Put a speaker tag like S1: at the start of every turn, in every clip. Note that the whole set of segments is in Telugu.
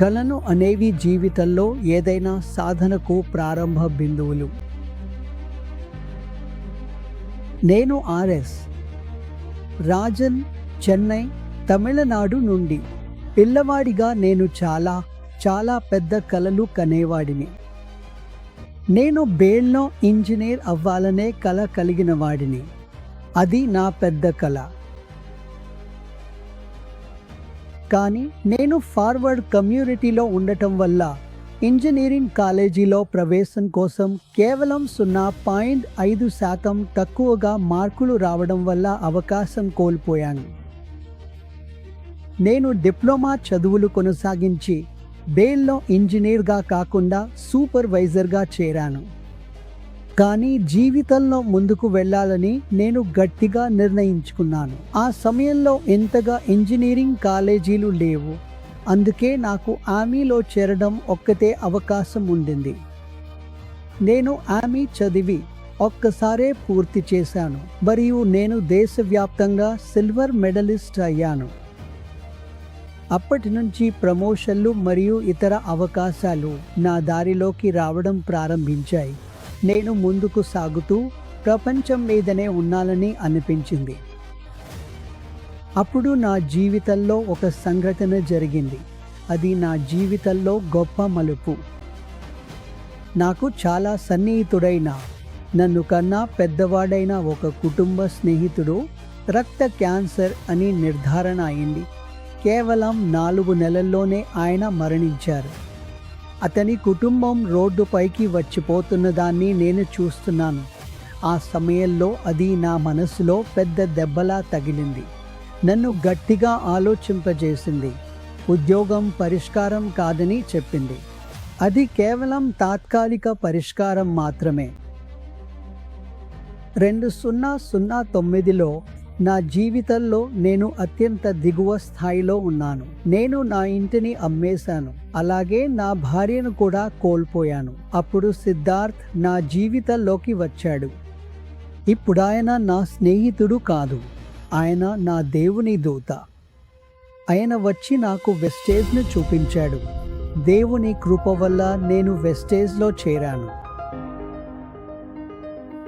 S1: కళను అనేవి జీవితంలో ఏదైనా సాధనకు ప్రారంభ బిందువులు. నేను ఆర్ఎస్. రాజన్ చెన్నై తమిళనాడు నుండి. పిల్లవాడిగా నేను చాలా చాలా పెద్ద కలలు కనేవాడిని. నేను బేల్లో ఇంజనీర్ అవ్వాలనే కళ కలిగిన వాడిని. అది నా పెద్ద కళ. కానీ నేను ఫార్వర్డ్ కమ్యూనిటీలో ఉండటం వల్ల ఇంజనీరింగ్ కాలేజీలో ప్రవేశం కోసం కేవలం సున్నా పాయింట్ ఐదు శాతం తక్కువగా మార్కులు రావడం వల్ల అవకాశం కోల్పోయాను. నేను డిప్లొమా చదువులు కొనసాగించి బేల్లో ఇంజనీర్గా కాకుండా సూపర్వైజర్గా చేరాను. కానీ జీవితంలో ముందుకు వెళ్ళాలని నేను గట్టిగా నిర్ణయించుకున్నాను. ఆ సమయంలో ఎంతగా ఇంజనీరింగ్ కాలేజీలు లేవు. అందుకే నాకు ఆమీలో చేరడం ఒక్కటే అవకాశం ఉండింది. నేను ఆమీ చదివి ఒక్కసారే పూర్తి చేశాను. మరియు నేను దేశవ్యాప్తంగా సిల్వర్ మెడలిస్ట్ అయ్యాను. అప్పటి నుంచి ప్రమోషన్లు మరియు ఇతర అవకాశాలు నా దారిలోకి రావడం ప్రారంభించాయి. నేను ముందుకు సాగుతూ ప్రపంచం మీదనే ఉన్నానని అనిపించింది. అప్పుడు నా జీవితంలో ఒక సంఘటన జరిగింది. అది నా జీవితంలో గొప్ప మలుపు. నాకు చాలా సన్నిహితుడైన నన్ను కన్నా పెద్దవాడైన ఒక కుటుంబ స్నేహితుడు రక్త క్యాన్సర్ అని నిర్ధారణ అయింది. కేవలం నాలుగు నెలల్లోనే ఆయన మరణించారు. అతని కుటుంబం రోడ్డుపైకి వచ్చిపోతున్న దాన్ని నేను చూస్తున్నాను. ఆ సమయంలో అది నా మనసులో పెద్ద దెబ్బలా తగిలింది. నన్ను గట్టిగా ఆలోచింపజేసింది. ఉద్యోగం పరిష్కారం కాదని చెప్పింది. అది కేవలం తాత్కాలిక పరిష్కారం మాత్రమే. రెండు సున్నా సున్నా తొమ్మిదిలో నా జీవితంలో నేను అత్యంత దిగువ స్థాయిలో ఉన్నాను. నేను నా ఇంటిని అమ్మేశాను. అలాగే నా భార్యను కూడా కోల్పోయాను. అప్పుడు సిద్ధార్థ్ నా జీవితంలోకి వచ్చాడు. ఇప్పుడు ఆయన నా స్నేహితుడు కాదు. ఆయన నా దేవుని దూత. ఆయన వచ్చి నాకు వెస్టేజ్ను చూపించాడు. దేవుని కృప వల్ల నేను వెస్టేజ్లో చేరాను.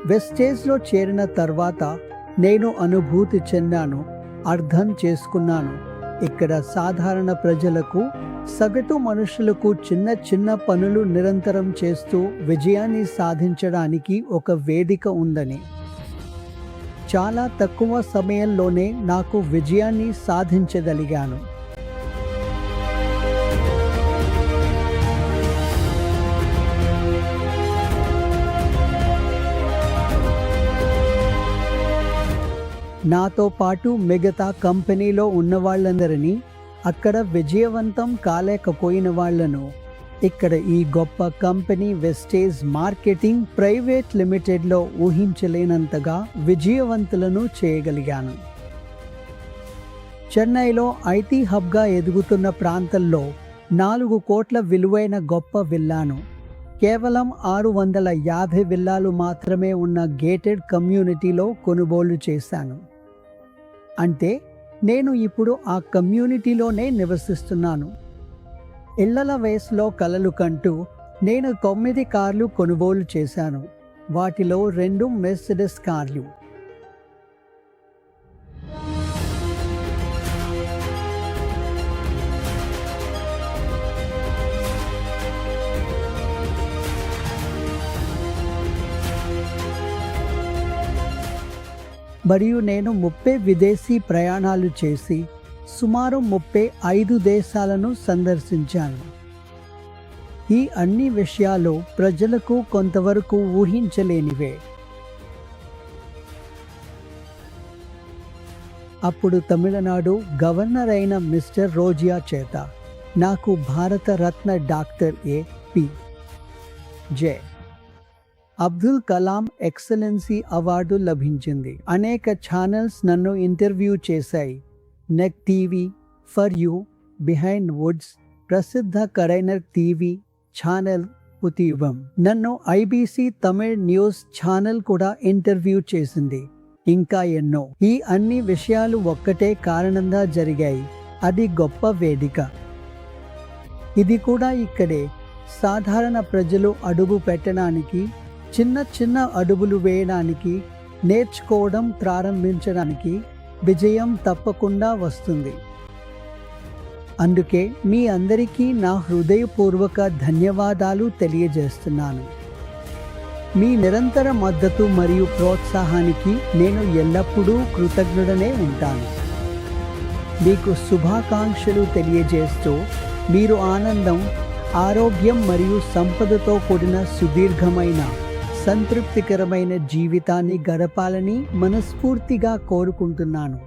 S1: వెస్టేజ్లో చేరిన తర్వాత నేను అనుభూతి చెందాను అర్థం చేసుకున్నాను. ఇక్కడ సాధారణ ప్రజలకు సగటు మనుషులకు చిన్న చిన్న పనులు నిరంతరం చేస్తూ విజయాన్ని సాధించడానికి ఒక వేదిక ఉందని. చాలా తక్కువ సమయంలోనే నాకు విజయాన్ని సాధించగలిగాను. నాతో పాటు మిగతా కంపెనీలో ఉన్న వాళ్ళందరినీ అక్కడ విజయవంతం కాలేకపోయిన వాళ్ళను ఇక్కడ ఈ గొప్ప కంపెనీ వెస్టేజ్ మార్కెటింగ్ ప్రైవేట్ లిమిటెడ్లో ఊహించలేనంతగా విజయవంతులను చేయగలిగాను. చెన్నైలో ఐటీ హబ్గా ఎదుగుతున్న ప్రాంతంలో నాలుగు కోట్ల విలువైన గొప్ప విల్లాను కేవలం ఆరు వందల యాభై విల్లాలు మాత్రమే ఉన్న గేటెడ్ కమ్యూనిటీలో కొనుగోలు చేశాను. అంటే నేను ఇప్పుడు ఆ కమ్యూనిటీలోనే నివసిస్తున్నాను. ఇళ్ళల వయసులో కలలు కంటూ నేను తొమ్మిది కార్లు కొనుగోలు చేశాను. వాటిలో రెండు మెర్సిడెస్ కార్లు. మరియు నేను ముప్పై విదేశీ ప్రయాణాలు చేసి సుమారు ముప్పై ఐదు దేశాలను సందర్శించాను. ఈ అన్ని విషయాలు ప్రజలకు కొంతవరకు ఊహించలేనివే. అప్పుడు తమిళనాడు గవర్నర్ అయిన మిస్టర్ రోజియా చేత నాకు Bharat Ratna doctor A P. J. Abdul Kalam excellence award లభించింది. అనేక ఛానల్స్ నన్ను ఇంటర్వ్యూ చేశాయి. నెక్ TV for you Behindwoods ప్రసిద్ధ కరైనర్ టీవీ ఛానల్ ఉతీవం నన్ను ఐబీసీ తమిళ్ న్యూస్ ఛానల్ కూడా ఇంటర్వ్యూ చేసింది. ఇంకా ఎన్నో. ఈ అన్ని విషయాలు ఒక్కటే కారణంగా జరిగాయి. అది గొప్ప వేదిక. ఇది కూడా ఇక్కడే. సాధారణ ప్రజలు అడుగు పెట్టడానికి చిన్న చిన్న అడుగులు వేయడానికి నేర్చుకోవడం ప్రారంభించడానికి విజయం తప్పకుండా వస్తుంది. అందుకే మీ అందరికీ నా హృదయపూర్వక ధన్యవాదాలు తెలియజేస్తున్నాను. మీ నిరంతర మద్దతు మరియు ప్రోత్సాహానికి నేను ఎల్లప్పుడూ కృతజ్ఞుడనే ఉంటాను. మీకు శుభాకాంక్షలు తెలియజేస్తూ మీరు ఆనందం ఆరోగ్యం మరియు సంపదతో కూడిన సుదీర్ఘమైన సంతృప్తికరమైన జీవితాన్ని గడపాలని మనస్ఫూర్తిగా కోరుకుంటున్నాను.